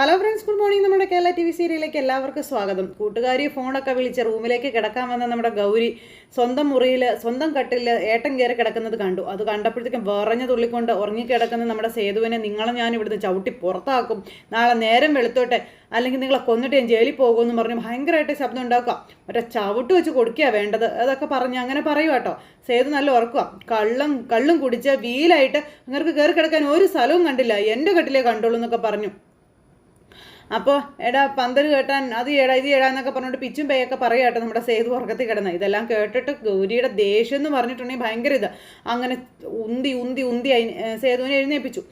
Hello friends good morning നമ്മുടെ Kerala T V സീരിയലിലേക്ക് എല്ലാവർക്കും സ്വാഗതം. കൂട്ടുകാരി ഫോണൊക്കെ വിളിച്ച് റൂമിലേക്ക് കിടക്കാൻ വന്ന നമ്മുടെ ഗൗരി സ്വന്തം മുറിയിൽ സ്വന്തം കട്ടിൽ ഏട്ടൻ കയറി കിടക്കുന്നത് കണ്ടു. അത് കണ്ടപ്പോഴത്തേക്കും വിറഞ്ഞു തുള്ളിക്കൊണ്ട് ഉറങ്ങിക്കിടക്കുന്ന നമ്മുടെ സേതുവിനെ നിങ്ങളെ ഞാൻ ഇവിടുന്ന് ചവിട്ടി പുറത്താക്കും. നാളെ നേരം വെളുത്തോട്ടെ അല്ലെങ്കിൽ നിങ്ങളെ കൊന്നിട്ട് ഞാൻ ജയിലിൽ പോകുമെന്ന് പറഞ്ഞ് ഭയങ്കരമായിട്ട് ശബ്ദം ഉണ്ടാക്കുക. മറ്റേ ചവിട്ട് വെച്ച് കൊടുക്കുക വേണ്ടത്. അതൊക്കെ പറഞ്ഞ് അങ്ങനെ പറയുക കേട്ടോ സേതു നല്ല ഉറക്കുക കള്ളും കള്ളും കുടിച്ച് വീലായിട്ട് അങ്ങനെ കയറി കിടക്കാൻ ഒരു സ്ഥലവും കണ്ടില്ല. എന്റെ കട്ടിലേ കണ്ടുള്ളൂ എന്നൊക്കെ പറഞ്ഞു. അപ്പോൾ എടാ പന്തൽ കേട്ടാൻ അത് ഏടാ ഇത് ഏടാ എന്നൊക്കെ പറഞ്ഞിട്ട് പിച്ചും പേയൊക്കെ പറയാട്ടോ നമ്മുടെ സേതു ഉറക്കത്തിൽ കിടന്ന. ഇതെല്ലാം കേട്ടിട്ട് ഗൗരിയുടെ ദേഷ്യം എന്ന് പറഞ്ഞിട്ടുണ്ടെങ്കിൽ ഭയങ്കര ഇത്. അങ്ങനെ ഉന്തി ഉന്തി ഉന്തി അയി സേതുവിനെ എഴുന്നേൽപ്പിച്ചു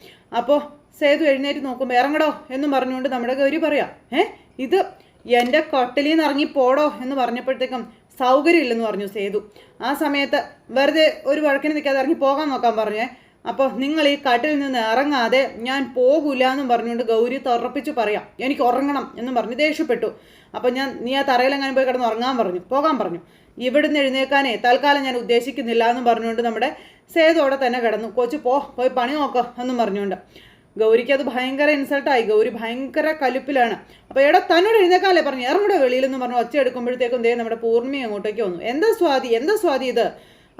അപ്പോൾ സേതു എഴുന്നേറ്റ് നോക്കുമ്പോൾ ഇറങ്ങടോ എന്നും പറഞ്ഞുകൊണ്ട് നമ്മുടെ ഗൗരി പറയാം ഏ ഇത് എന്റെ കൊട്ടലിൽ നിന്ന് ഇറങ്ങി പോടോ എന്ന് പറഞ്ഞപ്പോഴത്തേക്കും സൗകര്യമില്ലെന്ന് പറഞ്ഞു സേതു. ആ സമയത്ത് വെറുതെ ഒരു വഴക്കിന് നിൽക്കാതെ ഇറങ്ങി പോകാൻ നോക്കാൻ പറഞ്ഞേ. അപ്പോൾ നിങ്ങൾ ഈ കാട്ടിൽ നിന്ന് ഇറങ്ങാതെ ഞാൻ പോകില്ല എന്നും പറഞ്ഞുകൊണ്ട് ഗൗരി തുറപ്പിച്ച് പറയാം. എനിക്ക് ഉറങ്ങണം എന്നും പറഞ്ഞ് ദേഷ്യപ്പെട്ടു. അപ്പോൾ ഞാൻ നീ ആ തറയിലെങ്ങാനും പോയി കിടന്ന് ഉറങ്ങാൻ പറഞ്ഞു. പോകാൻ പറഞ്ഞു. ഇവിടുന്ന് എഴുന്നേക്കാനേ തൽക്കാലം ഞാൻ ഉദ്ദേശിക്കുന്നില്ല എന്നും പറഞ്ഞുകൊണ്ട് നമ്മുടെ സേതോടെ തന്നെ കിടന്നു. കൊച്ചു പോ പോയി പണി നോക്കോ എന്നും പറഞ്ഞുകൊണ്ട്. ഗൗരിക്ക് അത് ഭയങ്കര ഇൻസൾട്ടായി. ഗൗരി ഭയങ്കര കലുപ്പിലാണ്. അപ്പോൾ എടാ തന്നോട് എഴുന്നേക്കാല്ലേ പറഞ്ഞു? ഇറങ്ങൂടെ വെളിയിലെന്ന് പറഞ്ഞു. ഒച്ച എടുക്കുമ്പോഴത്തേക്കും ദേ നമ്മുടെ പൂർണിമ അങ്ങോട്ടേക്ക് വന്നു. എന്താ സ്വാതി? എന്താ സ്വാതി ഇത്?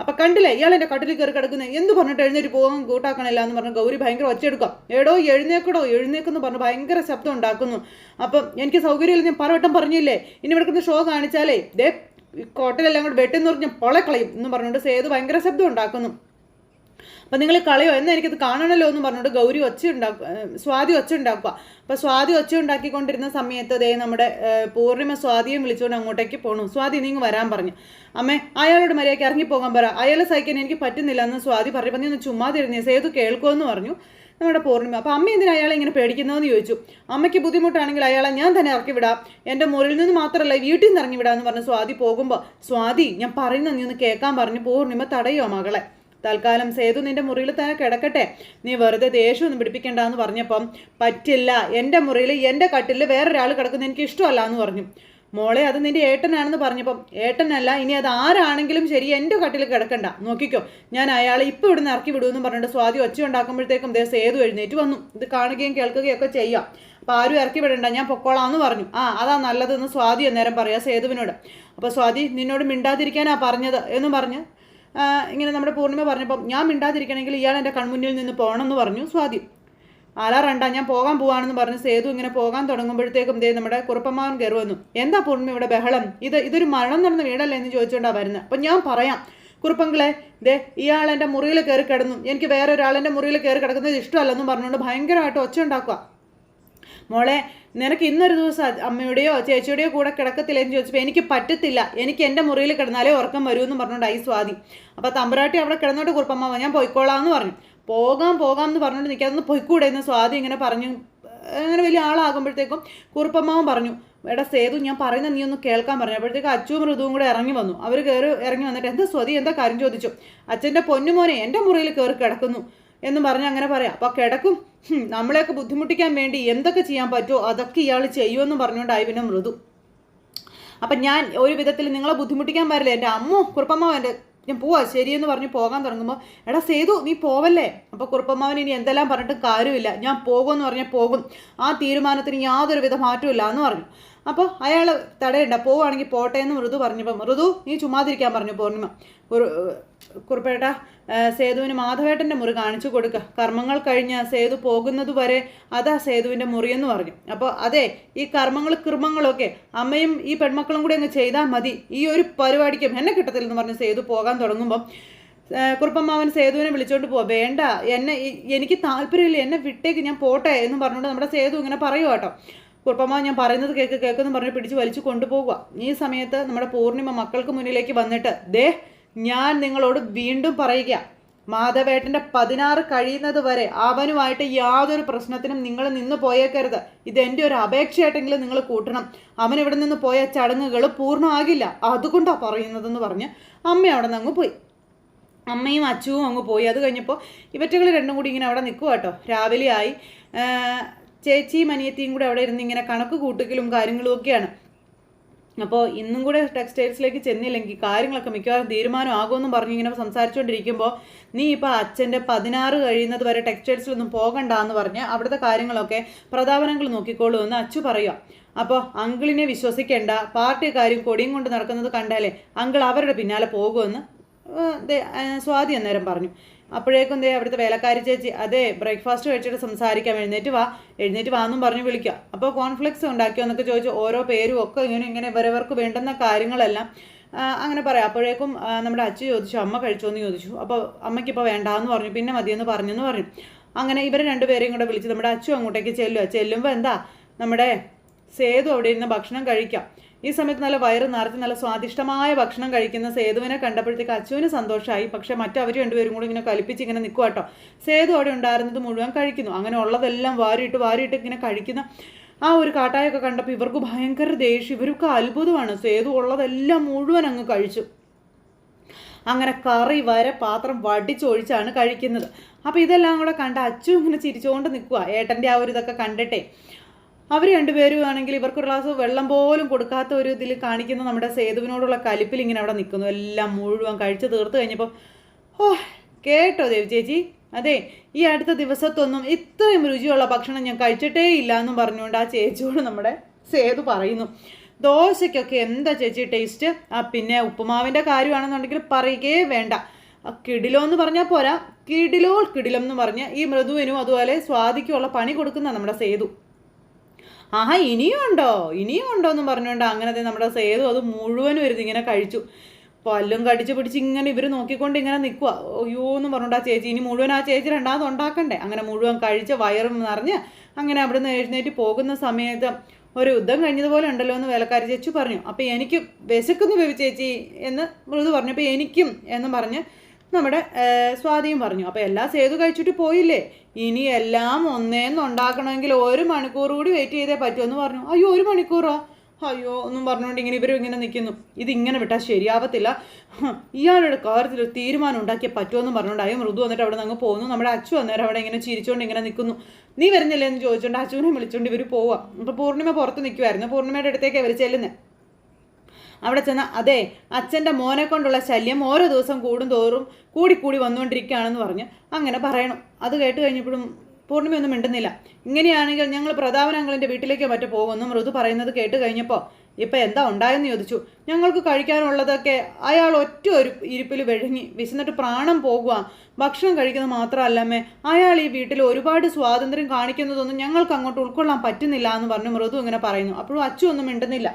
അപ്പൊ കണ്ടില്ലേ ഇയാൾ എന്റെ കട്ടിൽ കയറി കിടക്കുന്നത് എന്ത് പറഞ്ഞിട്ട് എഴുന്നേറ്റ് പോകാൻ കൂട്ടാക്കണില്ല എന്ന് പറഞ്ഞു ഗൗരി ഭയങ്കര ഒച്ചയെടുക്കാം. എടോ എഴുന്നേക്കടോ എഴുന്നേക്കെന്ന് പറഞ്ഞു ഭയങ്കര ശബ്ദം ഉണ്ടാക്കുന്നു. അപ്പം എനിക്ക് സൗകര്യമില്ല ഞാൻ പലവട്ടം പറഞ്ഞില്ലേ ഇനി ഇവിടെ കിടന്ന് ഷോ കാണിച്ചാലേ ദേ കോട്ടലെല്ലാം കൂടെ വെട്ടെന്ന് പറഞ്ഞ് പൊളക്കളയും എന്ന് പറഞ്ഞുകൊണ്ട് സേതു ഭയങ്കര ശബ്ദം ഉണ്ടാക്കുന്നു. അപ്പം നിങ്ങൾ കളയോ? എന്നാൽ എനിക്കത് കാണണമല്ലോ എന്ന് പറഞ്ഞുകൊണ്ട് ഗൗരി ഒച്ച ഉണ്ടാക്കുക സ്വാതി ഒച്ച ഉണ്ടാക്കുക. അപ്പം സ്വാതി ഒച്ച ഉണ്ടാക്കിക്കൊണ്ടിരുന്ന സമയത്ത് ദേ നമ്മുടെ പൂർണിമ സ്വാതിയെ വിളിച്ചുകൊണ്ട് അങ്ങോട്ടേക്ക് പോണു. സ്വാതി നീങ്ങ് വരാൻ പറഞ്ഞു. അമ്മേ അയാളോട് മര്യാദയ്ക്ക് ഇറങ്ങിപ്പോകാൻ പറ. അയാളെ സഹിക്കാൻ എനിക്ക് പറ്റുന്നില്ല എന്ന് സ്വാതി പറഞ്ഞു. നീ ഒന്ന് ചുമ്മാതിരുന്നേ സേതു കേൾക്കുമെന്ന് പറഞ്ഞു നമ്മുടെ പൂർണിമ അപ്പോൾ അമ്മ എന്തിനാ അയാളെ ഇങ്ങനെ പേടിക്കുന്നതെന്ന് ചോദിച്ചു. അമ്മയ്ക്ക് ബുദ്ധിമുട്ടാണെങ്കിൽ അയാളെ ഞാൻ തന്നെ ഇറക്കി വിടാം. എന്റെ മുറിയിൽ നിന്ന് മാത്രമല്ല വീട്ടിൽ നിന്ന് ഇറങ്ങി വിടാമെന്ന് പറഞ്ഞ് സ്വാതി പോകുമ്പോൾ സ്വാതി ഞാൻ പറയുന്ന നീ ഒന്ന് കേൾക്കാൻ പറഞ്ഞു. പൂർണിമ തടയോ മകളെ. തൽക്കാലം സേതു നിന്റെ മുറിയിൽ തന്നെ കിടക്കട്ടെ. നീ വെറുതെ ദേഷ്യമൊന്നും പിടിപ്പിക്കണ്ട എന്ന് പറഞ്ഞപ്പം പറ്റില്ല എന്റെ മുറിയിൽ എന്റെ കട്ടിൽ വേറൊരാൾ കിടക്കുന്ന എനിക്ക് ഇഷ്ടമല്ല എന്ന് പറഞ്ഞു. മോളെ അത് നിന്റെ ഏട്ടനാണെന്ന് പറഞ്ഞപ്പം ഏട്ടനല്ല ഇനി അത് ആരാണെങ്കിലും ശരി എന്റെ കട്ടിൽ കിടക്കണ്ട. നോക്കിക്കോ ഞാൻ അയാളെ ഇപ്പോൾ ഇവിടുന്ന് ഇറക്കി വിടുമെന്ന് പറഞ്ഞിട്ട് സ്വാതി ഒച്ച ഉണ്ടാക്കുമ്പോഴത്തേക്കും ദേ സേതു എഴുന്നേറ്റ് വന്നു. ഇത് കാണുകയും കേൾക്കുകയും ഒക്കെ ചെയ്യാം. അപ്പോൾ ആരും ഇറക്കി വിടണ്ട ഞാൻ പൊക്കോളാന്ന് പറഞ്ഞു. ആ അതാ നല്ലതെന്ന് സ്വാതി അന്നേരം പറയാം സേതുവിനോട്. അപ്പോൾ സ്വാതി നിന്നോട് മിണ്ടാതിരിക്കാനാ പറഞ്ഞത് എന്ന് പറഞ്ഞ് ഇങ്ങനെ നമ്മുടെ പൂർണിമ പറഞ്ഞപ്പം ഞാൻ മിണ്ടാതിരിക്കണമെങ്കിൽ ഇയാൾ എന്റെ കൺമുന്നിൽ നിന്ന് പോകണമെന്ന് പറഞ്ഞു സ്വാതി. ആലാറണ്ട ഞാൻ പോകാൻ പോവാണെന്ന് പറഞ്ഞ് സേതു ഇങ്ങനെ പോകാൻ തുടങ്ങുമ്പോഴത്തേക്കും ദേ നമ്മുടെ കുറുപ്പമാവൻ കയറി വന്നു എന്താ പൂർണിമ ഇവിടെ ബഹളം? ഇത് ഇതൊരു മരണം നടന്ന വീടല്ലേ എന്ന് ചോദിച്ചുകൊണ്ടാണ് വരുന്നത് അപ്പം ഞാൻ പറയാം. കുറുപ്പങ്കളെ ദേ ഇയാൾ എന്റെ മുറിയിൽ കയറി കിടന്നു. എനിക്ക് വേറെ ഒരാളെന്റെ മുറിയിൽ കയറി കിടക്കുന്നത് ഇഷ്ടമല്ലെന്നും പറഞ്ഞുകൊണ്ട് ഭയങ്കരമായിട്ട് ഒച്ച ഉണ്ടാക്കുക. മോളെ നിനക്ക് ഇന്നൊരു ദിവസം അമ്മയുടെയോ ചേച്ചിയുടെയോ കൂടെ കിടക്കത്തില്ലെന്ന് ചോദിച്ചപ്പോൾ എനിക്ക് പറ്റത്തില്ല. എനിക്ക് എന്റെ മുറിയിൽ കിടന്നാലേ ഉറക്കം വരൂ എന്ന് പറഞ്ഞുകൊണ്ട് ഐ സ്വാതി. അപ്പോൾ തമ്പുരാട്ടി അവിടെ കിടന്നോട്ട് കുറുപ്പമ്മ ഞാൻ പോയിക്കോളാം എന്ന് പറഞ്ഞു. പോകാം പോകാം എന്ന് പറഞ്ഞുകൊണ്ട് നിൽക്കാതെ പൊയ്ക്കൂടെ എന്ന് സ്വാതി ഇങ്ങനെ പറഞ്ഞു. അങ്ങനെ വലിയ ആളാകുമ്പോഴത്തേക്കും കുറുപ്പമ്മാവൻ പറഞ്ഞു എടാ സേതു ഞാൻ പറയുന്ന നീ ഒന്ന് കേൾക്കാൻ പറഞ്ഞു. അപ്പോഴത്തേക്ക് അച്ചുവും മൃദുവും കൂടെ ഇറങ്ങി വന്നു. അവർ കയറി ഇറങ്ങി വന്നിട്ട് എന്താ സ്വതി എന്താ കാര്യം? ചോദിച്ചു. അച്ഛന്റെ പൊന്നുമോനെ എന്റെ മുറിയിൽ കയറി കിടക്കുന്നു. എന്നും പറഞ്ഞ് അങ്ങനെ പറയാം. അപ്പോൾ കിടക്കും. നമ്മളെയൊക്കെ ബുദ്ധിമുട്ടിക്കാൻ വേണ്ടി എന്തൊക്കെ ചെയ്യാൻ പറ്റുമോ അതൊക്കെ ഇയാൾ ചെയ്യുമെന്ന് പറഞ്ഞുകൊണ്ട് പിന്നെ മൃദു. അപ്പം ഞാൻ ഒരു വിധത്തിൽ നിങ്ങളെ ബുദ്ധിമുട്ടിക്കാൻ പാടില്ല. എന്റെ അമ്മോ കുറുപ്പമ്മ എന്റെ ഞാൻ പോവാ. ശരിയെന്ന് പറഞ്ഞ് പോകാൻ തുടങ്ങുമ്പോൾ എടാ സേതു നീ പോവല്ലേ? അപ്പോൾ കുറുപ്പമ്മാവൻ ഇനി എന്തെല്ലാം പറഞ്ഞിട്ട് കാര്യമില്ല. ഞാൻ പോകുമെന്ന് പറഞ്ഞാൽ പോകും. ആ തീരുമാനത്തിന് യാതൊരു വിധ മാറ്റമില്ല എന്ന് പറഞ്ഞു. അപ്പോൾ അയാൾ തടയണ്ട പോവുകയാണെങ്കിൽ പോട്ടെ എന്ന് മൃദു പറഞ്ഞപ്പോൾ മൃദു നീ ചുമ്മാതിരിക്കാൻ പറഞ്ഞു പൂർണിമ കുറു- കുറുപ്പേട്ട സേതുവിന് മാധവേട്ടന്റെ മുറി കാണിച്ചു കൊടുക്കുക കർമ്മങ്ങൾ കഴിഞ്ഞ് സേതു പോകുന്നത് വരെ അതാ സേതുവിന്റെ മുറിയെന്ന് പറഞ്ഞു. അപ്പോൾ അതെ ഈ കർമ്മങ്ങൾ കൃമങ്ങളൊക്കെ അമ്മയും ഈ പെൺമക്കളും കൂടി അങ്ങ് ചെയ്താൽ മതി. ഈ ഒരു പരിപാടിക്കും എന്നെ കിട്ടത്തില്ലെന്ന് പറഞ്ഞ് സേതു പോകാൻ തുടങ്ങുമ്പം കുറുപ്പമ്മാവൻ സേതുവിനെ വിളിച്ചോണ്ട് പോവാ. വേണ്ട എന്നെ എനിക്ക് താല്പര്യമില്ല എന്നെ വിട്ടേക്ക് ഞാൻ പോട്ടെ എന്ന് പറഞ്ഞുകൊണ്ട് നമ്മുടെ സേതു ഇങ്ങനെ പറയുക കേട്ടോ കുറുപ്പമ്മാവൻ ഞാൻ പറയുന്നത് കേൾക്ക് കേൾക്കുന്നു പറഞ്ഞ് പിടിച്ച് വലിച്ചു കൊണ്ടുപോകുക ഈ സമയത്ത് നമ്മുടെ പൂർണിമ മക്കൾക്ക് മുന്നിലേക്ക് വന്നിട്ട് ദേ ഞാൻ നിങ്ങളോട് വീണ്ടും പറയുക മാധവേട്ടന്റെ പതിനാറ് കഴിയുന്നത് വരെ അവനുമായിട്ട് യാതൊരു പ്രശ്നത്തിനും നിങ്ങൾ നിന്ന് പോയേക്കരുത്. ഇതെന്റെ ഒരു അപേക്ഷയായിട്ടെങ്കിലും നിങ്ങൾ കൂട്ടണം. അവൻ ഇവിടെ നിന്ന് പോയ ചടങ്ങുകൾ പൂർണമാകില്ല. അതുകൊണ്ടാണ് പറയുന്നതെന്ന് പറഞ്ഞ് അമ്മ അവിടെ നിന്ന് അങ്ങ് പോയി. അമ്മയും അച്ചുവും അങ്ങ് പോയി. അത് കഴിഞ്ഞപ്പോൾ ഇവറ്റകൾ രണ്ടും കൂടി ഇങ്ങനെ അവിടെ നിൽക്കുക കേട്ടോ. രാവിലെ ആയി ആ, ചേച്ചിയും അനിയത്തിയും കൂടെ അവിടെ ഇരുന്ന് ഇങ്ങനെ കണക്ക് കൂട്ടുകലും കാര്യങ്ങളും ഒക്കെയാണ്. അപ്പോൾ ഇന്നും കൂടെ ടെക്സ്റ്റൈൽസിലേക്ക് ചെന്നില്ലെങ്കിൽ കാര്യങ്ങളൊക്കെ മിക്കവാറും തീരുമാനമാകുമെന്നും പറഞ്ഞ് ഇങ്ങനെ സംസാരിച്ചുകൊണ്ടിരിക്കുമ്പോൾ നീ ഇപ്പോൾ അച്ഛന്റെ പതിനാറ് കഴിയുന്നത് വരെ ടെക്സ്റ്റൈൽസിലൊന്നും പോകണ്ട എന്ന് പറഞ്ഞ് അവിടുത്തെ കാര്യങ്ങളൊക്കെ പ്രതാപനങ്ങൾ നോക്കിക്കോളൂ എന്ന് അച്ചു പറയുക അപ്പോൾ അങ്കിളിനെ വിശ്വസിക്കേണ്ട പാർട്ടി കാര്യം കൊടിയും കൊണ്ട് നടക്കുന്നത് കണ്ടാലേ അങ്കിൾ അവരുടെ പിന്നാലെ പോകുമെന്ന് സ്വാതി അന്നേരം പറഞ്ഞു. അപ്പോഴേക്കും ദേ അവിടുത്തെ വേലക്കാരി ചേച്ചി അതെ ബ്രേക്ക്ഫാസ്റ്റ് കഴിച്ചിട്ട് സംസാരിക്കാം എഴുന്നേറ്റ് വാ എഴുന്നേറ്റ് വാ എന്നും പറഞ്ഞ് വിളിക്കുക. അപ്പോൾ കോൺഫ്ലെക്സ് ഉണ്ടാക്കിയോ എന്നൊക്കെ ചോദിച്ചു ഓരോ പേരും ഒക്കെ ഇങ്ങനെ ഇങ്ങനെ ഇവരവർക്ക് വേണ്ടുന്ന കാര്യങ്ങളെല്ലാം അങ്ങനെ പറയാം. അപ്പോഴേക്കും നമ്മുടെ അച്ഛൻ ചോദിച്ചു അമ്മ കഴിച്ചോ എന്ന് ചോദിച്ചു. അപ്പോൾ അമ്മയ്ക്ക് ഇപ്പോൾ വേണ്ടാന്ന് പറഞ്ഞു. പിന്നെ മതിയെന്ന് പറഞ്ഞെന്ന് പറഞ്ഞു. അങ്ങനെ ഇവരെ രണ്ടുപേരെയും കൂടെ വിളിച്ച് നമ്മുടെ അച്ഛൻ അങ്ങോട്ടേക്ക് ചെല്ലുക ചെല്ലുമ്പോൾ എന്താ? നമ്മുടെ സേതു അവിടെ ഇരുന്ന് ഭക്ഷണം കഴിക്കാം. ഈ സമയത്ത് നല്ല വയറ് നിറച്ച് നല്ല സ്വാദിഷ്ടമായ ഭക്ഷണം കഴിക്കുന്ന സേതുവിനെ കണ്ടപ്പോഴത്തേക്ക് അച്ചുവിന് സന്തോഷമായി പക്ഷെ മറ്റവർ രണ്ടുപേരും കൂടി ഇങ്ങനെ കലിപ്പിച്ച് ഇങ്ങനെ നിൽക്കുക കേട്ടോ സേതു അവിടെ ഉണ്ടായിരുന്നത് മുഴുവൻ കഴിക്കുന്നു. അങ്ങനെ ഉള്ളതെല്ലാം വാരിയിട്ട് വാരിയിട്ട് ഇങ്ങനെ കഴിക്കുന്ന ആ ഒരു കാട്ടായൊക്കെ കണ്ടപ്പോൾ ഇവർക്ക് ഭയങ്കര ദേഷ്യം. ഇവർക്ക് അത്ഭുതമാണ്. സേതു ഉള്ളതെല്ലാം മുഴുവൻ അങ്ങ് കഴിച്ചു. അങ്ങനെ കറി വരെ പാത്രം വടിച്ചൊഴിച്ചാണ് കഴിക്കുന്നത്. അപ്പോൾ ഇതെല്ലാം കൂടെ കണ്ട അച്ചു ഇങ്ങനെ ചിരിച്ചുകൊണ്ട് നിൽക്കുക ഏട്ടന്റെ ആ ഒരു ഇതൊക്കെ കണ്ടിട്ടേ. അവർ രണ്ടുപേരും ആണെങ്കിൽ ഇവർക്ക് ഗ്ലാസ് വെള്ളം പോലും കൊടുക്കാത്ത ഒരു ഇതിൽ കാണിക്കുന്ന നമ്മുടെ സേതുവിനോടുള്ള കലിപ്പിൽ ഇങ്ങനെ അവിടെ നിൽക്കുന്നു. എല്ലാം മുഴുവൻ കഴിച്ച് തീർത്ത് കഴിഞ്ഞപ്പോൾ ഓ കേട്ടോ ദേവ് ചേച്ചി. അതെ ഈ അടുത്ത ദിവസത്തൊന്നും ഇത്രയും രുചിയുള്ള ഭക്ഷണം ഞാൻ കഴിച്ചിട്ടേ ഇല്ല എന്നും പറഞ്ഞുകൊണ്ട് ആ ചേച്ചിയോട് നമ്മുടെ സേതു പറയുന്നു. ദോശയ്ക്കൊക്കെ എന്താ ചേച്ചി ടേസ്റ്റ് ആ പിന്നെ ഉപ്പുമാവിന്റെ കാര്യമാണെന്നുണ്ടെങ്കിൽ പറയുകയേ വേണ്ട. കിടിലോ എന്ന് പറഞ്ഞാൽ പോരാ. കിടിലോൾ കിടിലം എന്ന് പറഞ്ഞ് ഈ മൃദുവിനും അതുപോലെ സ്വാദിക്കുമുള്ള പണി കൊടുക്കുന്ന നമ്മുടെ സേതു. ആഹാ ഇനിയും ഉണ്ടോ? ഇനിയും ഉണ്ടോ എന്ന് പറഞ്ഞുകൊണ്ട് അങ്ങനത്തെ നമ്മുടെ സേതു അത് മുഴുവനും ഇരുന്ന് ഇങ്ങനെ കഴിച്ചു. പല്ലും കടിച്ച് പിടിച്ച് ഇങ്ങനെ ഇവർ നോക്കിക്കൊണ്ട് ഇങ്ങനെ നിൽക്കുക അയ്യോ എന്ന് പറഞ്ഞുകൊണ്ട് ആ ചേച്ചി ഇനി മുഴുവൻ ആ ചേച്ചി രണ്ടാമത് ഉണ്ടാക്കണ്ടേ? അങ്ങനെ മുഴുവൻ കഴിച്ച് വയറും നിറഞ്ഞ് അങ്ങനെ അവിടുന്ന് എഴുന്നേറ്റ് പോകുന്ന സമയത്ത് ഒരു യുദ്ധം കഴിഞ്ഞതുപോലെ ഉണ്ടല്ലോ എന്ന് വേലക്കാരി ചേച്ചി പറഞ്ഞു. അപ്പോൾ എനിക്ക് വിശക്കുന്നു ബേബി ചേച്ചി എന്ന് മൃദു പറഞ്ഞു. അപ്പോൾ എനിക്കും എന്ന് പറഞ്ഞ് നമ്മുടെ സ്വാതിയും പറഞ്ഞു. അപ്പോൾ എല്ലാ സേതു കഴിച്ചിട്ട് പോയില്ലേ? ഇനി എല്ലാം ഒന്നേന്ന് ഉണ്ടാക്കണമെങ്കിൽ ഒരു മണിക്കൂർ കൂടി വെയിറ്റ് ചെയ്തേ പറ്റുമെന്ന് പറഞ്ഞു. അയ്യോ ഒരു മണിക്കൂറോ? അയ്യോ ഒന്നും പറഞ്ഞുകൊണ്ട് ഇങ്ങനെ ഇവരും ഇങ്ങനെ നിൽക്കുന്നു ഇതിങ്ങനെ വിട്ടാൽ ശരിയാവത്തില്ല. ഇയാളുടെ കാര്യത്തിൽ ഒരു തീരുമാനം ഉണ്ടാക്കിയേ പറ്റുമെന്ന് പറഞ്ഞുകൊണ്ട് അയ്യോ മൃദു വന്നിട്ട് അവിടെ നിന്ന് പോകുന്നു നമ്മുടെ അച്ചു അന്നേരം അവിടെ ഇങ്ങനെ ചിരിച്ചുകൊണ്ട് ഇങ്ങനെ നിൽക്കുന്നു നീ വരുന്നില്ലേ എന്ന് ചോദിച്ചുകൊണ്ട് അച്ചുവിനെ വിളിച്ചുകൊണ്ട് ഇവർ പോവുക അപ്പോൾ പൂർണിമ പുറത്ത് നിൽക്കുമായിരുന്നു പൂർണിമയുടെ അടുത്തേക്ക് ഇവർ ചെല്ലുന്നത് അവിടെ ചെന്ന് അതെ അച്ഛന്റെ മോനെ കൊണ്ടുള്ള ശല്യം ഓരോ ദിവസം കൂടുന്തോറും കൂടിക്കൂടി വന്നുകൊണ്ടിരിക്കുകയാണെന്ന് പറഞ്ഞ് അങ്ങനെ പറയണം. അത് കേട്ട് കഴിഞ്ഞപ്പോഴും പൂർണിമയൊന്നും മിണ്ടുന്നില്ല. ഇങ്ങനെയാണെങ്കിൽ ഞങ്ങൾ പ്രതാപനങ്ങളിന്റെ വീട്ടിലേക്കോ മറ്റോ പോകുമെന്ന് മൃദു പറയുന്നത് കേട്ട് കഴിഞ്ഞപ്പോൾ ഇപ്പം എന്താ ഉണ്ടായെന്ന് ചോദിച്ചു. ഞങ്ങൾക്ക് കഴിക്കാനുള്ളതൊക്കെ അയാൾ ഒറ്റ ഒരു ഇരിപ്പിൽ വിഴുങ്ങി വിശന്നിട്ട് പ്രാണം പോകുക ഭക്ഷണം കഴിക്കുന്നത് മാത്രമല്ലമ്മേ അയാൾ ഈ വീട്ടിൽ ഒരുപാട് സ്വാതന്ത്ര്യം കാണിക്കുന്നതൊന്നും ഞങ്ങൾക്ക് അങ്ങോട്ട് ഉൾക്കൊള്ളാൻ പറ്റുന്നില്ല എന്ന് പറഞ്ഞു മൃദു ഇങ്ങനെ പറയുന്നു. അപ്പോഴും അച്ചു ഒന്നും മിണ്ടുന്നില്ല.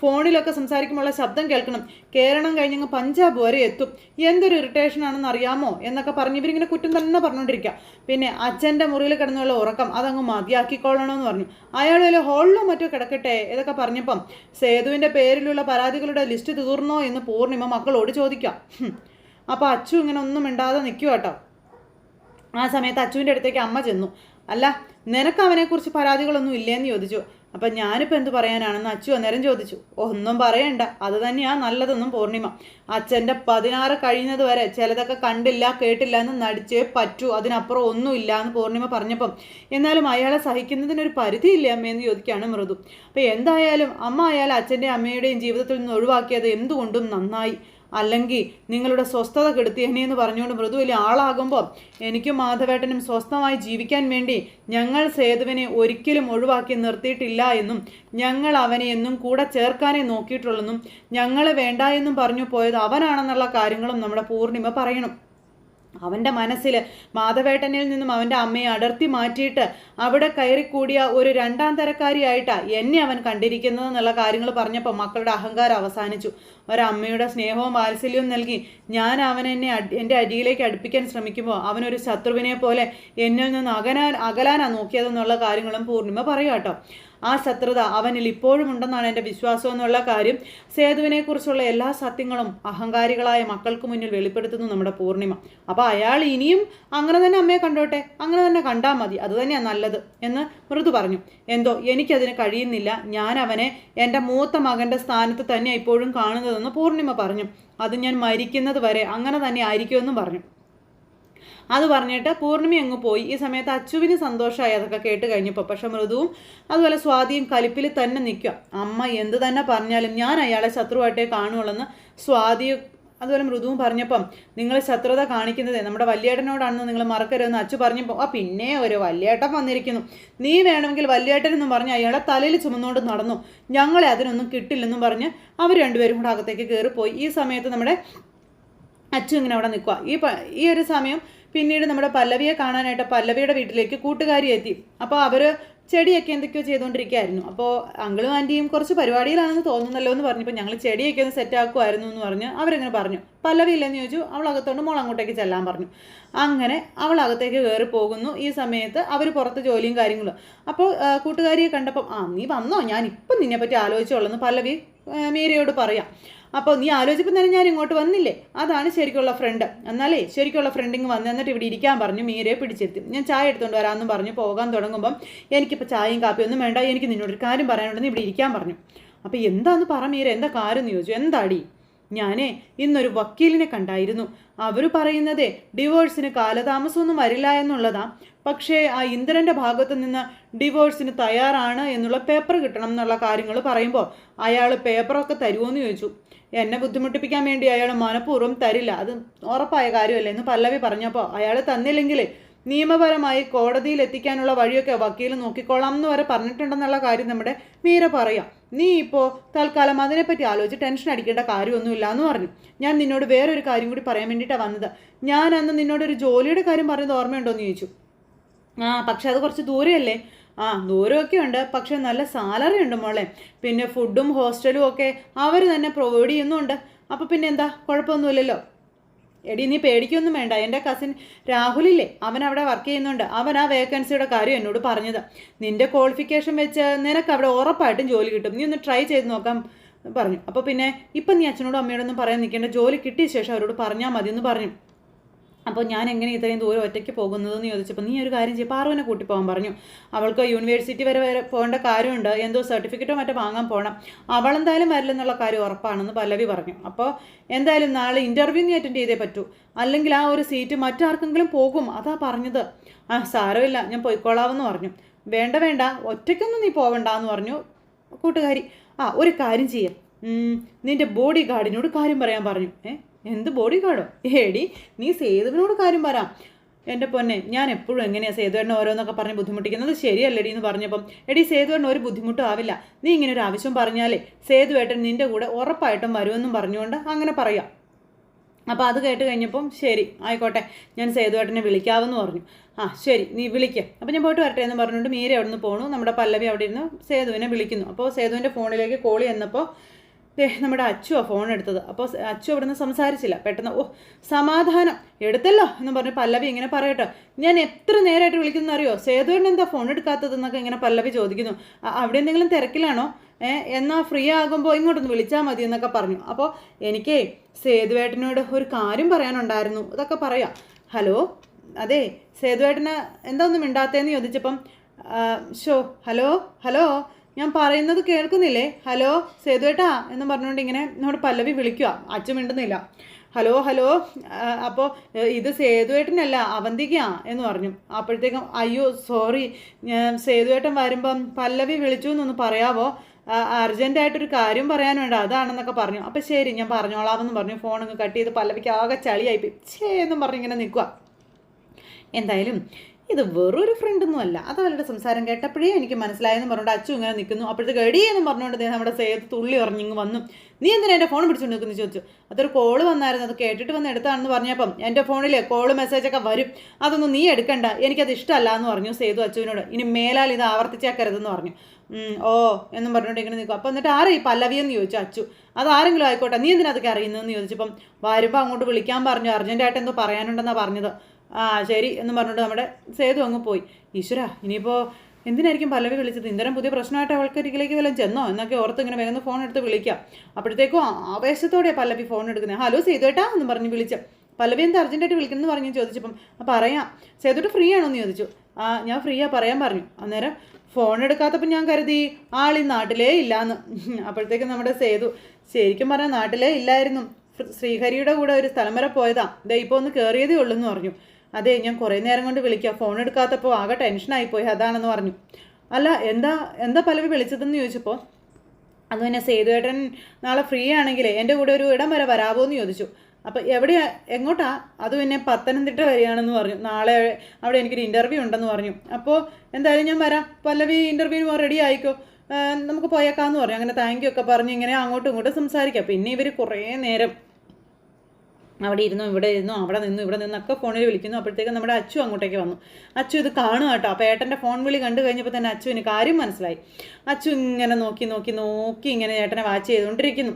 ഫോണിലൊക്കെ സംസാരിക്കുമ്പോഴുള്ള ശബ്ദം കേൾക്കണം. കേരളം കഴിഞ്ഞങ്ങ് പഞ്ചാബ് വരെ എത്തും. എന്തൊരു ഇറിറ്റേഷൻ ആണെന്ന് അറിയാമോ? എന്നൊക്കെ പറഞ്ഞ് ഇവരിങ്ങനെ കുറ്റം തന്നെ പറഞ്ഞുകൊണ്ടിരിക്കുക പിന്നെ അച്ഛന്റെ മുറിയിൽ കിടന്നുള്ള ഉറക്കം അതങ്ങ് മതിയാക്കിക്കൊള്ളണമെന്ന് പറഞ്ഞു. അയാൾ വല്ല ഹോളിലോ മറ്റോ കിടക്കട്ടെ ഇതൊക്കെ പറഞ്ഞപ്പം സേതുവിന്റെ പേരിലുള്ള പരാതികളുടെ ലിസ്റ്റ് തീർന്നോ എന്ന് പൂർണിമ മക്കളോട് ചോദിക്കാം. അപ്പോൾ അച്ചു ഇങ്ങനെ ഒന്നും മിണ്ടാതെ നിൽക്കുക കേട്ടോ ആ സമയത്ത് അച്ചുവിന്റെ അടുത്തേക്ക് അമ്മ ചെന്നു. അല്ല നിനക്ക് അവനെക്കുറിച്ച് പരാതികളൊന്നും ഇല്ലേന്ന് ചോദിച്ചു. അപ്പം ഞാനിപ്പോൾ എന്ത് പറയാനാണെന്ന് അച്ചു അന്നേരം ചോദിച്ചു ഒന്നും പറയണ്ട അത് തന്നെയാ നല്ലതെന്നും പൂർണിമ. അച്ഛന്റെ പതിനാറ് കഴിയുന്നത് വരെ ചിലതൊക്കെ കണ്ടില്ല കേട്ടില്ല എന്ന് നടിച്ചേ പറ്റൂ അതിനപ്പുറം ഒന്നുമില്ല എന്ന് പൂർണിമ പറഞ്ഞപ്പം എന്നാലും അയാളെ സഹിക്കുന്നതിനൊരു പരിധിയില്ല എന്ന് ചോദിക്കുകയാണ് മൃദു. അപ്പം എന്തായാലും അമ്മ അയാൾ അച്ഛന്റെ അമ്മയുടെയും ജീവിതത്തിൽ നിന്ന് ഒഴിവാക്കിയത് എന്തുകൊണ്ടും നന്നായി. അല്ലെങ്കിൽ നിങ്ങളുടെ സ്വസ്ഥത കെടുത്തിയനെ എന്ന് പറഞ്ഞുകൊണ്ട് മൃദു വലിയ ആളാകുമ്പോൾ എനിക്കും മാധവേട്ടനും സ്വസ്ഥമായി ജീവിക്കാൻ വേണ്ടി ഞങ്ങൾ സേതുവിനെ ഒരിക്കലും ഒഴിവാക്കി നിർത്തിയിട്ടില്ല എന്നും ഞങ്ങൾ അവനെ എന്നും കൂടെ ചേർക്കാനേ നോക്കിയിട്ടുള്ളെന്നും ഞങ്ങൾ വേണ്ട എന്നും പറഞ്ഞു പോയത് അവനാണെന്നുള്ള കാര്യങ്ങളും നമ്മുടെ പൂർണിമ പറയണം. അവന്റെ മനസ്സിൽ മാധവേട്ടനിൽ നിന്നും അവന്റെ അമ്മയെ അടർത്തി മാറ്റിയിട്ട് അവിടെ കയറിക്കൂടിയ ഒരു രണ്ടാം തരക്കാരിയായിട്ടാണ് എന്നെ അവൻ കണ്ടിരിക്കുന്നത് എന്നുള്ള കാര്യങ്ങൾ പറഞ്ഞപ്പോൾ മക്കളുടെ അഹങ്കാരം അവസാനിച്ചു. ഒരമ്മയുടെ സ്നേഹവും വാത്സല്യവും നൽകി ഞാൻ അവനെന്നെ എന്റെ അടിയിലേക്ക് അടുപ്പിക്കാൻ ശ്രമിക്കുമ്പോൾ അവനൊരു ശത്രുവിനെ പോലെ എന്നിൽ നിന്ന് അകലാൻ അകലാനാണ് നോക്കിയതെന്നുള്ള കാര്യങ്ങളും പൂർണിമ പറയാം കേട്ടോ ആ ശത്രുത അവനിൽ ഇപ്പോഴും ഉണ്ടെന്നാണ് എന്റെ വിശ്വാസം എന്നുള്ള കാര്യം സേതുവിനെക്കുറിച്ചുള്ള എല്ലാ സത്യങ്ങളും അഹങ്കാരികളായ മക്കൾക്ക് മുന്നിൽ വെളിപ്പെടുത്തുന്നു നമ്മുടെ പൂർണിമ. അപ്പോൾ അയാൾ ഇനിയും അങ്ങനെ തന്നെ അമ്മയെ കണ്ടോട്ടെ? അങ്ങനെ തന്നെ കണ്ടാൽ മതി. അത് തന്നെയാണ് നല്ലത് എന്ന് മൃദു പറഞ്ഞു. എന്തോ എനിക്കതിന് കഴിയുന്നില്ല. ഞാൻ അവനെ എന്റെ മൂത്ത മകന്റെ സ്ഥാനത്ത് തന്നെ ഇപ്പോഴും കാണുന്നതെന്ന് പൂർണിമ പറഞ്ഞു. അത് ഞാൻ മരിക്കുന്നത് വരെ അങ്ങനെ തന്നെ ആയിരിക്കുമെന്നും പറഞ്ഞു. അത് പറഞ്ഞിട്ട് പൂർണിമ അങ്ങ് പോയി. ഈ സമയത്ത് അച്ചുവിന് സന്തോഷമായി. അതൊക്കെ കേട്ട് കഴിഞ്ഞപ്പോൾ പക്ഷെ മൃദുവും അതുപോലെ സ്വാതിയും കലിപ്പിൽ തന്നെ നിൽക്കുക. അമ്മ എന്ത് തന്നെ പറഞ്ഞാലും ഞാൻ അയാളെ ശത്രുവായിട്ടേ കാണുള്ളൂ സ്വാതി അതുപോലെ മൃദുവും പറഞ്ഞപ്പം നിങ്ങൾ ശത്രുത കാണിക്കുന്നത് നമ്മുടെ വല്യേട്ടനോടാണെന്ന് നിങ്ങൾ മറക്കരുതെന്ന് അച്ചു പറഞ്ഞപ്പോൾ ആ പിന്നെ ഒരു വല്യേട്ടൻ വന്നിരിക്കുന്നു. നീ വേണമെങ്കിൽ വല്യേട്ടൻ എന്നും പറഞ്ഞ് അയാളെ തലയിൽ ചുമന്നുകൊണ്ട് നടന്നു. ഞങ്ങളെ അതിനൊന്നും കിട്ടില്ലെന്നും പറഞ്ഞ് അവർ രണ്ടുപേരും കൂടെ അകത്തേക്ക് കയറിപ്പോയി. ഈ സമയത്ത് നമ്മുടെ അച്ചു ഇങ്ങനെ അവിടെ നിൽക്കുക ഈ ഈ ഒരു സമയം പിന്നീട് നമ്മുടെ പല്ലവിയെ കാണാനായിട്ട് പല്ലവിയുടെ വീട്ടിലേക്ക് കൂട്ടുകാരി എത്തി. അപ്പോൾ അവർ ചെടിയൊക്കെ എന്തൊക്കെയോ ചെയ്തുകൊണ്ടിരിക്കുകയായിരുന്നു. അപ്പോൾ അങ്കിളും ആന്റിയും കുറച്ച് പരിപാടിയിലാണെന്ന് തോന്നുന്നല്ലോ എന്ന് പറഞ്ഞപ്പോൾ ഞങ്ങൾ ചെടിയൊക്കെ ഒന്ന് സെറ്റ് ആക്കുമായിരുന്നു എന്ന് പറഞ്ഞ് അവരങ്ങനെ പറഞ്ഞു. പല്ലവി ഇല്ലെന്ന് ചോദിച്ചു അവൾ അകത്തോണ്ട് മോൾ അങ്ങോട്ടേക്ക് ചെല്ലാൻ പറഞ്ഞു. അങ്ങനെ അവൾ അകത്തേക്ക് കയറി പോകുന്നു. ഈ സമയത്ത് അവർ പുറത്ത് ജോലിയും കാര്യങ്ങളും. അപ്പോൾ കൂട്ടുകാരിയെ കണ്ടപ്പം ആ നീ വന്നോ? ഞാൻ ഇപ്പം നിന്നെപ്പറ്റി ആലോചിച്ചോളെന്ന് പല്ലവി മീരയോട് പറയാം. അപ്പോൾ നീ ആലോചിപ്പം തന്നെ ഞാൻ ഇങ്ങോട്ട് വന്നില്ലേ? അതാണ് ശരിക്കുള്ള ഫ്രണ്ട് എന്നാലേ ശരിക്കുള്ള ഫ്രണ്ടിങ് വന്ന് എന്നിട്ട് ഇവിടെ ഇരിക്കാൻ പറഞ്ഞു മീരെ പിടിച്ചെത്തി ഞാൻ ചായ എടുത്തുകൊണ്ട് വരാമെന്ന് പറഞ്ഞു. പോകാൻ തുടങ്ങുമ്പം എനിക്കിപ്പോൾ ചായയും കാപ്പിയൊന്നും വേണ്ട. എനിക്ക് നിന്നോടൊരു കാര്യം പറയാനുണ്ടെന്ന് ഇവിടെ ഇരിക്കാൻ പറഞ്ഞു. അപ്പോൾ എന്താന്ന് പറ മീര എന്താ കാര്യം എന്ന് ചോദിച്ചു. എന്താടി? ഞാനേ ഇന്നൊരു വക്കീലിനെ കണ്ടായിരുന്നു. അവർ പറയുന്നതേ ഡിവോഴ്സിന് കാലതാമസമൊന്നും വരില്ല എന്നുള്ളതാ. പക്ഷേ ആ ഇന്ദ്രന്റെ ഭാഗത്തു നിന്ന് ഡിവോഴ്സിന് തയ്യാറാണ് എന്നുള്ള പേപ്പർ കിട്ടണം എന്നുള്ള കാര്യങ്ങൾ പറയുമ്പോൾ അയാൾ പേപ്പറൊക്കെ തരുമോ എന്ന് ചോദിച്ചു. എന്നെ ബുദ്ധിമുട്ടിപ്പിക്കാൻ വേണ്ടി അയാൾ മനഃപൂർവം തരില്ല. അത് ഉറപ്പായ കാര്യമല്ലേ? എന്ന് പല്ലവി പറഞ്ഞപ്പോൾ അയാൾ തന്നില്ലെങ്കിൽ നിയമപരമായി കോടതിയിൽ എത്തിക്കാനുള്ള വഴിയൊക്കെ വക്കീൽ നോക്കിക്കോളാം എന്ന് വരെ പറഞ്ഞിട്ടുണ്ടെന്നുള്ള കാര്യം നമ്മുടെ മീര പറയാം. നീ ഇപ്പോൾ തൽക്കാലം അതിനെപ്പറ്റി ആലോചിച്ച് ടെൻഷൻ അടിക്കേണ്ട കാര്യമൊന്നുമില്ല എന്ന് പറഞ്ഞു. ഞാൻ നിന്നോട് വേറൊരു കാര്യം കൂടി പറയാൻ വേണ്ടിയിട്ടാണ് വന്നത്. ഞാൻ അന്ന് നിന്നോട് ഒരു ജോലിയുടെ കാര്യം പറഞ്ഞത് ഓർമ്മയുണ്ടോ എന്ന് ചോദിച്ചു. ആ പക്ഷെ അത് കുറച്ച് ദൂരെയല്ലേ? ആ ദൂരമൊക്കെ ഉണ്ട് പക്ഷെ നല്ല സാലറി ഉണ്ട് മോളെ. പിന്നെ ഫുഡും ഹോസ്റ്റലും ഒക്കെ അവർ തന്നെ പ്രൊവൈഡ് ചെയ്യുന്നുണ്ട്. അപ്പോൾ പിന്നെ എന്താ? കുഴപ്പമൊന്നുമില്ലല്ലോ. എടി നീ പേടിക്കൊന്നും വേണ്ട. എന്റെ കസിൻ രാഹുലില്ലേ? അവൻ അവിടെ വർക്ക് ചെയ്യുന്നുണ്ട്. അവൻ ആ വേക്കൻസിയുടെ കാര്യം എന്നോട് പറഞ്ഞത്. നിന്റെ ക്വാളിഫിക്കേഷൻ വെച്ച് നിനക്ക് അവിടെ ഉറപ്പായിട്ടും ജോലി കിട്ടും. നീ ഒന്ന് ട്രൈ ചെയ്ത് നോക്കാം പറഞ്ഞു. അപ്പോൾ പിന്നെ ഇപ്പം നീ അച്ഛനോടും അമ്മയോടൊന്നും പറയാൻ നിൽക്കേണ്ട. ജോലി കിട്ടിയ ശേഷം അവരോട് പറഞ്ഞാൽ മതി എന്ന് പറഞ്ഞു. അപ്പോൾ ഞാൻ എങ്ങനെ ഇത്രയും ദൂരം ഒറ്റയ്ക്ക് പോകുന്നതെന്ന് ചോദിച്ചപ്പോൾ നീ ഒരു കാര്യം ചെയ്യും. പാർവനെ കൂട്ടി പോകാൻ പറഞ്ഞു. അവൾക്ക് യൂണിവേഴ്സിറ്റി വരെ വരെ പോകേണ്ട കാര്യമുണ്ട്. എന്തോ സർട്ടിഫിക്കറ്റോ മറ്റോ വാങ്ങാൻ പോകണം അവളെന്തായാലും വരില്ലെന്നുള്ള കാര്യം ഉറപ്പാണെന്ന് പല്ലവി പറഞ്ഞു. അപ്പോൾ എന്തായാലും നാളെ ഇന്റർവ്യൂ നീ അറ്റൻഡ് ചെയ്തേ പറ്റൂ. അല്ലെങ്കിൽ ആ ഒരു സീറ്റ് മറ്റാർക്കെങ്കിലും പോകും. അതാ പറഞ്ഞത്. ആ സാരമില്ല. ഞാൻ പോയിക്കോളാമെന്ന് പറഞ്ഞു. വേണ്ട വേണ്ട. ഒറ്റയ്ക്കൊന്നും നീ പോവണ്ട എന്ന് പറഞ്ഞു കൂട്ടുകാരി. ആ ഒരു കാര്യം ചെയ്യാം. നിന്റെ ബോഡി ഗാർഡിനോട് കാര്യം പറയാൻ പറഞ്ഞു. ഏ? എന്ത് ബോഡി ഗാർഡോ ഏടി നീ സേതുവിനോട് കാര്യം പറ. എന്റെ പൊന്നെ ഞാൻ എപ്പോഴും എങ്ങനെയാണ് സേതുവേണ്ണ ഓരോന്നൊക്കെ പറഞ്ഞ് ബുദ്ധിമുട്ടിക്കുന്നത്? ശരിയല്ലടി എന്ന് പറഞ്ഞപ്പം എടി സേതുവേണ്ണ ഒരു ബുദ്ധിമുട്ടും ആവില്ല. നീ ഇങ്ങനെ ഒരു ആവശ്യം പറഞ്ഞാലേ സേതുവേട്ടൻ നിന്റെ കൂടെ ഉറപ്പായിട്ടും വരുമെന്നും പറഞ്ഞുകൊണ്ട് അങ്ങനെ പറയാം. അപ്പോൾ അത് കേട്ട് കഴിഞ്ഞപ്പം ശരി ആയിക്കോട്ടെ ഞാൻ സേതുവേട്ടനെ വിളിക്കാമെന്ന് പറഞ്ഞു. ആ ശരി നീ വിളിക്കുക അപ്പോൾ ഞാൻ പോയിട്ട് വരട്ടെ എന്ന് പറഞ്ഞുകൊണ്ട് മീര അവിടെ നിന്ന് പോണു. നമ്മുടെ പല്ലവി അവിടെ ഇരുന്ന് സേതുവിനെ വിളിക്കുന്നു. അപ്പോൾ സേതുവിന്റെ ഫോണിലേക്ക് കോൾ ചെന്നപ്പോൾ നമ്മുടെ അച്ചുവാ ഫോൺ എടുത്തത്. അപ്പോൾ അച്ചു നിന്ന് സംസാരിച്ചില്ല. പെട്ടെന്ന് ഓ സമാധാനം. എടുത്തല്ലോ എന്ന് പറഞ്ഞ് പല്ലവി ഇങ്ങനെ പറയട്ടെ. ഞാൻ എത്ര നേരമായിട്ട് വിളിക്കുന്നു അറിയോ? സേതുവേട്ടൻ എന്താ ഫോൺ എടുക്കാത്തതെന്നൊക്കെ ഇങ്ങനെ പല്ലവി ചോദിക്കുന്നു. അവിടെ എന്തെങ്കിലും തിരക്കിലാണോ? എന്നാൽ ഫ്രീ ആകുമ്പോൾ ഇങ്ങോട്ടൊന്ന് വിളിച്ചാൽ മതി എന്നൊക്കെ പറഞ്ഞു. അപ്പോൾ എനിക്ക് സേതുവേട്ടനോട് ഒരു കാര്യം പറയാനുണ്ടായിരുന്നു. അതൊക്കെ പറയാം. ഹലോ അതെ സേതുവേട്ടന് എന്താ ഒന്നും മിണ്ടാത്തേന്ന് ചോദിച്ചപ്പം ഷോ ഹലോ ഹലോ ഞാൻ പറയുന്നത് കേൾക്കുന്നില്ലേ? ഹലോ സേതുവേട്ടാ എന്ന് പറഞ്ഞുകൊണ്ട് ഇങ്ങനെ നമ്മുടെ പല്ലവി വിളിക്കുക അച്ഛൻ മിണ്ടുന്നില്ല. ഹലോ ഹലോ അപ്പോൾ ഇത് സേതുവേട്ടനല്ല അവന്തിക്കാ എന്ന് പറഞ്ഞു. അപ്പോഴത്തേക്കും അയ്യോ സോറി സേതുവേട്ടൻ വരുമ്പം പല്ലവി വിളിച്ചു എന്നൊന്ന് പറയാവോ? അർജന്റായിട്ടൊരു കാര്യം പറയാനുണ്ട് അതാണെന്നൊക്കെ പറഞ്ഞു. അപ്പോൾ ശരി ഞാൻ പറഞ്ഞോളാമെന്ന് പറഞ്ഞു. ഫോൺ കട്ട് ചെയ്ത് പല്ലവിക്ക് ആകെ ചളിയായിപ്പോയി ഛേ എന്നും പറഞ്ഞിങ്ങനെ നിൽക്കുക എന്തായാലും ഇത് വെറൊരു ഫ്രണ്ടൊന്നും അല്ല അത് അവരുടെ സംസാരം കേട്ടപ്പോഴേ എനിക്ക് മനസ്സിലായെന്ന് പറഞ്ഞുകൊണ്ട് അച്ചു ഇങ്ങനെ നിൽക്കുന്നു. അപ്പോഴത്തേക്ക് എടിയെന്ന് പറഞ്ഞുകൊണ്ട് നമ്മുടെ സേത് തുള്ളി ഉറഞ്ഞിങ്ങ് വന്നു. നീ എന്തിനാ എന്റെ ഫോൺ പിടിച്ചുകൊണ്ട് നിൽക്കുന്നു? ചോദിച്ചു. അതൊരു കോൾ വന്നായിരുന്നു. അത് കേട്ടിട്ട് വന്ന് എടുത്താണെന്ന് പറഞ്ഞപ്പം എന്റെ ഫോണിൽ കോൾ മെസ്സേജൊക്കെ വരും. അതൊന്നും നീ എടുക്കണ്ട. എനിക്കത് ഇഷ്ടമല്ല എന്ന് പറഞ്ഞു സേതു അച്ചുവിനോട്. ഇനി മേലാൽ ഇത് ആവർത്തിച്ചേക്കരുതെന്ന് പറഞ്ഞു. ഓ എന്നും പറഞ്ഞുകൊണ്ട് ഇങ്ങനെ നിൽക്കും. അപ്പോൾ എന്നിട്ട് ആരാ ഈ പല്ലവിയെന്ന് ചോദിച്ചു അച്ചു. അത് ആരെങ്കിലും ആയിക്കോട്ടെ. നീ എന്തിനാ അതൊക്കെ അറിയുന്നതെന്ന്? ചോദിച്ചപ്പം വരുമ്പോൾ അങ്ങോട്ട് വിളിക്കാൻ പറഞ്ഞു. അർജന്റായിട്ട് എന്തോ പറയാനുണ്ടെന്നാണ് പറഞ്ഞത്. ആ ശരി എന്ന് പറഞ്ഞിട്ട് നമ്മുടെ സേതു അങ്ങ് പോയി. ഈശ്വര ഇനിയിപ്പോൾ എന്തിനായിരിക്കും പലവി വിളിച്ചത്? ഇന്ധനം പുതിയ പ്രശ്നമായിട്ട് അവൾക്ക് ഒരിക്കലേക്ക് വല്ലതും ചെന്നോ? എന്നൊക്കെ ഓർത്ത് ഇങ്ങനെ വേഗം ഫോൺ എടുത്ത് വിളിക്കാം. അപ്പോഴത്തേക്കും ആവേശത്തോടെ പല്ലവി ഫോൺ എടുക്കുന്നത് ഹലോ സേതുവേട്ടാ എന്ന് പറഞ്ഞ് വിളിച്ചു. പല്ലവി എന്താ അർജന്റായിട്ട് വിളിക്കുന്നു പറഞ്ഞ് ചോദിച്ചപ്പം പറയാം. സേതുട്ട് ഫ്രീ ആണോ എന്ന് ചോദിച്ചു. ആ ഞാൻ ഫ്രീയാ പറയാൻ പറഞ്ഞു. അന്നേരം ഫോൺ എടുക്കാത്തപ്പോൾ ഞാൻ കരുതി ആളീ നാട്ടിലേ ഇല്ലാന്ന്. അപ്പോഴത്തേക്കും നമ്മുടെ സേതു ശരിക്കും പറഞ്ഞാൽ നാട്ടിലേ ഇല്ലായിരുന്നു. ശ്രീഹരിയുടെ കൂടെ ഒരു സ്ഥലം വരെ പോയതാ. ഇതാ ഇപ്പോൾ ഒന്ന് കയറിയതേ ഉള്ളൂ എന്ന് പറഞ്ഞു. അതെ ഞാൻ കുറേ നേരം കൊണ്ട് വിളിക്കാം. ഫോൺ എടുക്കാത്തപ്പോൾ ആകെ ടെൻഷനായിപ്പോയി അതാണെന്ന് പറഞ്ഞു. അല്ല എന്താ എന്താ പലവി വിളിച്ചതെന്ന് ചോദിച്ചപ്പോൾ അത് പിന്നെ സേതുവേട്ടൻ നാളെ ഫ്രീ ആണെങ്കിൽ എന്റെ കൂടെ ഒരു ഇടം വരെ വരാമോ എന്ന് ചോദിച്ചു. അപ്പോൾ എവിടെയാ എങ്ങോട്ടാ? അത് പിന്നെ പത്തനംതിട്ട വരികയാണെന്ന് പറഞ്ഞു. നാളെ അവിടെ എനിക്കൊരു ഇന്റർവ്യൂ ഉണ്ടെന്ന് പറഞ്ഞു. അപ്പോൾ എന്തായാലും ഞാൻ വരാം. പല്ലവി ഇന്റർവ്യൂവിന് റെഡി ആയിക്കോ. നമുക്ക് പോയേക്കാന്ന് പറഞ്ഞു. അങ്ങനെ താങ്ക് യു ഒക്കെ പറഞ്ഞ് ഇങ്ങനെ അങ്ങോട്ടും ഇങ്ങോട്ടും സംസാരിക്കാം. പിന്നെ ഇവർ കുറേ നേരം അവിടെ ഇരുന്നു ഇവിടെ ഇരുന്നു അവിടെ നിന്നു ഇവിടെ നിന്നൊക്കെ ഫോണിൽ വിളിക്കുന്നു. അപ്പോഴത്തേക്കും നമ്മുടെ അച്ചു അങ്ങോട്ടേക്ക് വന്നു. അച്ചു ഇത് കാണുക കേട്ടോ. അപ്പോൾ ഏട്ടന്റെ ഫോൺ വിളി കണ്ടു കഴിഞ്ഞപ്പോൾ തന്നെ അച്ചുവിന് കാര്യം മനസ്സിലായി. അച്ചു ഇങ്ങനെ നോക്കി നോക്കി നോക്കി ഇങ്ങനെ ഏട്ടനെ വാച്ച് ചെയ്തുകൊണ്ടിരിക്കുന്നു.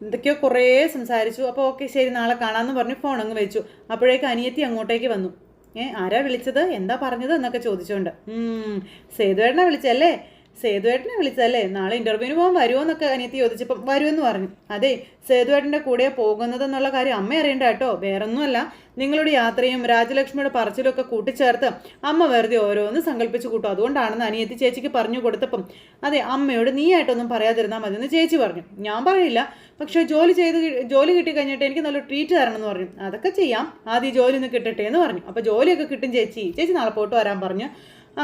എന്തൊക്കെയോ കുറേ സംസാരിച്ചു. അപ്പോൾ ഓക്കെ ശരി നാളെ കാണാമെന്ന് പറഞ്ഞ് ഫോൺ അങ്ങ് വെച്ചു. അപ്പോഴേക്ക് അനിയത്തി അങ്ങോട്ടേക്ക് വന്നു. ഏ ആരാ വിളിച്ചത്? എന്താ പറഞ്ഞത്? എന്നൊക്കെ ചോദിച്ചുകൊണ്ട് "ഉം, സേതുവേട്ടനെ വിളിച്ചല്ലേ സേതുവേട്ടനെ വിളിച്ചല്ലേ നാളെ ഇന്റർവ്യൂവിന് പോകാൻ വരുമോ എന്നൊക്കെ അനിയത്തി ചോദിച്ചപ്പം വരുമെന്ന് പറഞ്ഞു. അതെ സേതുവേട്ടന്റെ കൂടെ പോകുന്നതെന്നുള്ള കാര്യം അമ്മ അറിയണ്ട കേട്ടോ. വേറൊന്നുമല്ല നിങ്ങളുടെ യാത്രയും രാജലക്ഷ്മിയുടെ പറച്ചിലും ഒക്കെ കൂട്ടിച്ചേർത്ത് അമ്മ വെറുതെ ഓരോന്ന് സങ്കല്പിച്ച് കൂട്ടും. അതുകൊണ്ടാണെന്ന് അനിയത്തി ചേച്ചിക്ക് പറഞ്ഞു കൊടുത്തപ്പം അതെ അമ്മയോട് നീ ആയിട്ടൊന്നും പറയാതിരുന്നാൽ മതി എന്ന് ചേച്ചി പറഞ്ഞു. ഞാൻ പറയില്ല പക്ഷേ ജോലി ചെയ്ത് ജോലി കിട്ടി കഴിഞ്ഞിട്ട് എനിക്ക് നല്ല ട്രീറ്റ് തരണം എന്ന് പറഞ്ഞു. അതൊക്കെ ചെയ്യാം. ആദ്യം ജോലി ഒന്ന് കിട്ടട്ടെ എന്ന് പറഞ്ഞു. അപ്പോൾ ജോലിയൊക്കെ കിട്ടും ചേച്ചി. ചേച്ചി നാളെ പോയിട്ട് വരാൻ പറഞ്ഞു.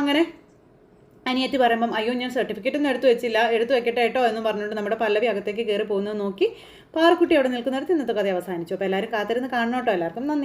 അങ്ങനെ അനിയത്തി പറയുമ്പം അയ്യോ ഞാൻ സർട്ടിഫിക്കറ്റ് ഒന്നും എടുത്തു വെച്ചില്ല. എടുത്തു വെക്കട്ടെ കേട്ടോ എന്ന് പറഞ്ഞുകൊണ്ട് നമ്മുടെ പല്ലവി അകത്തേക്ക് കയറി പോകുന്നത് നോക്കി പാറക്കുട്ടി അവിടെ നിൽക്കുന്നിടത്ത് ഇന്നത്തെ കഥ അവസാനിച്ചു. അപ്പോൾ എല്ലാവരും കാത്തിരുന്ന് കാണണം കേട്ടോ. എല്ലാവർക്കും നന്ദി.